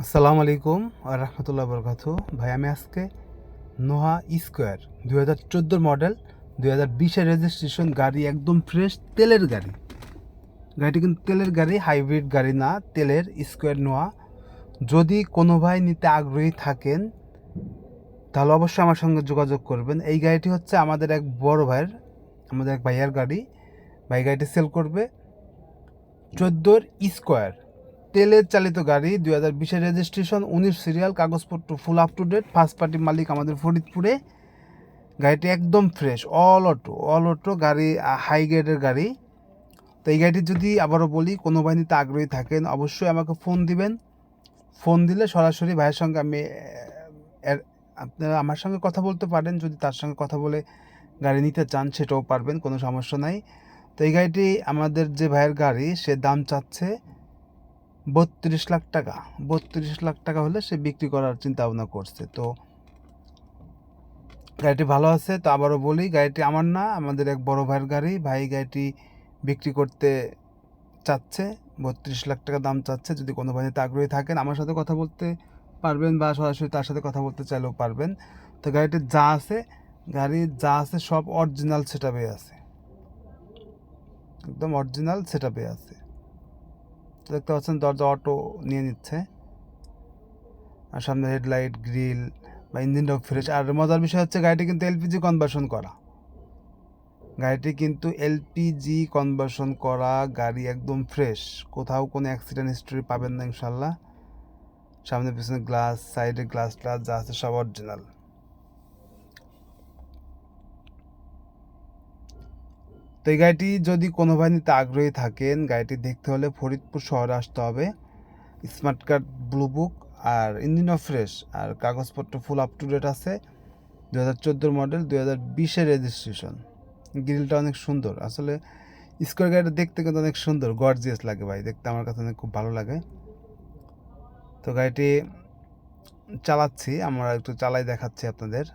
আসসালামু আলাইকুম আর রহমতুল্লাহ বরকাত। ভাই, আমি আজকে নোহা স্কোয়ার দুই হাজার চোদ্দোর মডেল, দুই হাজার বিশের রেজিস্ট্রেশন গাড়ি একদম ফ্রেশ তেলের গাড়ি। গাড়িটি কিন্তু তেলের গাড়ি হাইব্রিড গাড়ি না, তেলের স্কোয়ার নোয়া যদি কোনো ভাই নিতে আগ্রহী থাকেন, তাহলে অবশ্যই আমার সঙ্গে যোগাযোগ করবেন। এই গাড়িটি হচ্ছে আমাদের এক বড় ভাইয়ের, আমাদের এক ভাইয়ার গাড়ি। ভাই গাড়িটি সেল করবে চোদ্দোর স্কোয়ার। তেলের চালিত গাড়ি, দুই হাজার বিশের রেজিস্ট্রেশন উনিশ সিরিয়াল কাগজপত্র full up to date first party মালিক আমাদের ফরিদপুরে। গাড়িটি একদম fresh all auto all auto গাড়ি হাই গ্রেডের গাড়ি। তো এই গাড়িটি যদি আবারও বলি, কোনো বাহিনীতে আগ্রহী থাকেন, অবশ্যই আমাকে ফোন দিবেন। ফোন দিলে সরাসরি ভাইয়ের সঙ্গে আমি আপনারা আমার সঙ্গে কথা বলতে পারেন, যদি তার সঙ্গে কথা বলে গাড়ি নিতে চান, সেটাও পারবেন, কোনো সমস্যা নাই। তো এই গাড়িটি আমাদের যে ভাইয়ের গাড়ি, সে দাম চাচ্ছে বত্রিশ লাখ টাকা, বত্রিশ লাখ টাকা হলে সে বিক্রি করার চিন্তা ভাবনা করছে। তো গাড়িটি ভালো আছে, তো আবারও বলি, গাড়িটি আমার না, আমাদের এক বড় ভাইয়ের গাড়ি। ভাই গাড়িটি বিক্রি করতে চাচ্ছে, বত্রিশ লাখ টাকা দাম চাচ্ছে, যদি কোনো ভাইতে আগ্রহী থাকেন আমার সাথে কথা বলতে পারবেন বা সরাসরি তার সাথে কথা বলতে চাইলেও পারবেন। তো গাড়িটির যা আছে গাড়ির যা আছে সব অরিজিনাল সেটাপে আছে। একদম অরিজিনাল সেটাপে আছে। দেখতে পাচ্ছেন, দরজা অটো নিয়ে নিচ্ছে। আর সামনে হেডলাইট, গ্রিল বা ইঞ্জিনটাও ফ্রেশ। আর মজার বিষয় হচ্ছে, গাড়িটি কিন্তু এলপিজি কনভার্সন করা। গাড়িটি কিন্তু এলপিজি কনভার্সন করা গাড়ি একদম ফ্রেশ কোথাও কোনো অ্যাক্সিডেন্ট হিস্ট্রি পাবেন না, ইনশাল্লাহ। সামনে পিছনে গ্লাস সাইডে গ্লাস গ্লাস যা আছে সব অরিজিনাল তো এই গাড়িটি যদি কোনো ভাই নিতে আগ্রহী থাকেন, গাড়িটি দেখতে হলে ফরিদপুর শহরে আসতে হবে। স্মার্ট কার্ড, ব্লু বুক আর ইঞ্জিনও ফ্রেশ আর কাগজপত্র ফুল আপ টু ডেট আছে। দু হাজার চোদ্দোর মডেল দু হাজার বিশের রেজিস্ট্রেশন গ্রিলটা অনেক সুন্দর। আসলে স্কোয়ার গাড়িটা দেখতে কিন্তু অনেক সুন্দর গর্জিয়াস লাগে ভাই। দেখতে আমার কাছে অনেক খুব ভালো লাগে। তো গাড়িটি চালাচ্ছি, আমরা একটু চালাই দেখাচ্ছি আপনাদের।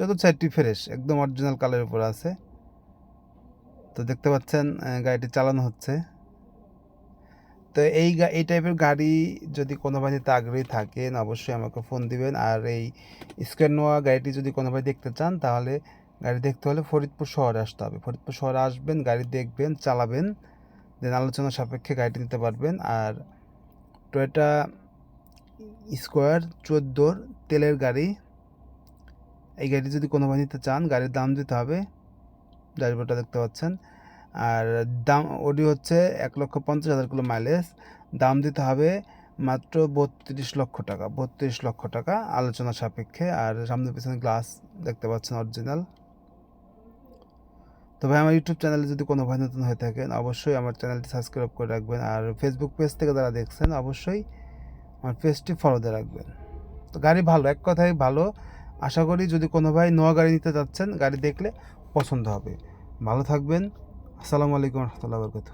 চতুর্থ সাইডটি ফ্রেশ, একদম অরিজিনাল কালারের উপর আছে। তো দেখতে পাচ্ছেন গাড়িটি চালানো হচ্ছে। তো এই এই টাইপের গাড়ি যদি কোনো বাড়িতে আগ্রহী থাকেন অবশ্যই আমাকে ফোন দিবেন। আর এই স্কোয়ার নোয়া গাড়িটি যদি কোনো ভাই দেখতে চান, তাহলে গাড়ি দেখতে হলে ফরিদপুর শহরে আসতে হবে। ফরিদপুর শহরে আসবেন, গাড়ি দেখবেন, চালাবেন দেন আলোচনা সাপেক্ষে গাড়িটি নিতে পারবেন। আর টয়োটা স্কোয়ার চোদ্দোর তেলের গাড়ি। এই গাড়ি যদি কোনো ভাই নিতে চান, গাড়ির দাম দিতে হবে। ড্রাইভারটা দেখতে পাচ্ছেন। আর দাম ওডি হচ্ছে এক লক্ষ পঞ্চাশ হাজার কিলো মাইলেজ দাম দিতে হবে মাত্র বত্রিশ লক্ষ টাকা, বত্রিশ লক্ষ টাকা আলোচনা সাপেক্ষে। আর সামনে পিছনে গ্লাস দেখতে পাচ্ছেন অরিজিনাল তো ভাই, আমার ইউটিউব চ্যানেলে যদি কোনো ভাই নতুন হয়ে থাকেন, অবশ্যই আমার চ্যানেলটি সাবস্ক্রাইব করে রাখবেন। আর ফেসবুক পেজ থেকে যারা দেখছেন, অবশ্যই আমার পেজটি ফলো দিয়ে রাখবেন। তো গাড়ি ভালো, এক কথাই ভালো। আশা করি যদি কোনো ভাই নোয়া গাড়ি নিতে যাচ্ছেন, গাড়ি দেখলে পছন্দ হবে। ভালো থাকবেন। আসসালামু আলাইকুম রহমতুল্লাহ বরকত